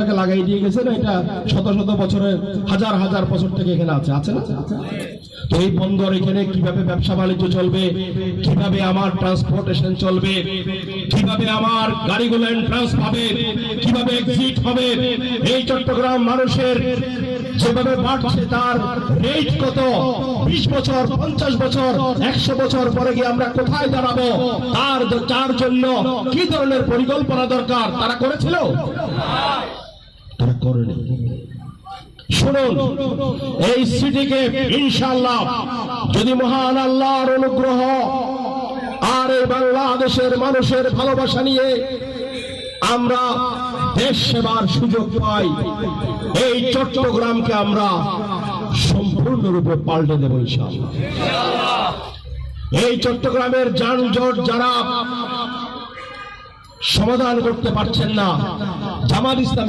টাকা লাগাই দিয়ে গেছেন এটা শত শত বছরের হাজার হাজার বছর থেকে এখানে আছে আছে না? তো এই বন্দর এখানে কীভাবে ব্যবসা বাণিজ্য চলবে? কীভাবে আমার ট্রান্সপোর্টেশন চলবে? কীভাবে আমার গাড়িগুলো এন্ট্রান্স পাবে? কীভাবে এক্সিট হবে? এই চট্টগ্রাম মানুষের যেভাবে বাড়ছে, তার রেট কত? বিশ বছর, পঞ্চাশ বছর, একশো বছর পরে গিয়ে আমরা কোথায় দাঁড়াবো? তার তার জন্য কি ধরনের পরিকল্পনা দরকার? তারা করেছিল? করেনি। শুনুন, এই সিটিকে ইনশাল্লাহ যদি মহান আল্লাহর অনুগ্রহ আর এই বাংলাদেশের মানুষের ভালোবাসা নিয়ে আমরা দেশ সেবার সুযোগ পাই, এই চট্টগ্রামকে আমরা সম্পূর্ণরূপে পাল্টে দেব এই চট্টগ্রামের যানজট যারা সমাধান করতে পারছেন না, জামাত ইসলামী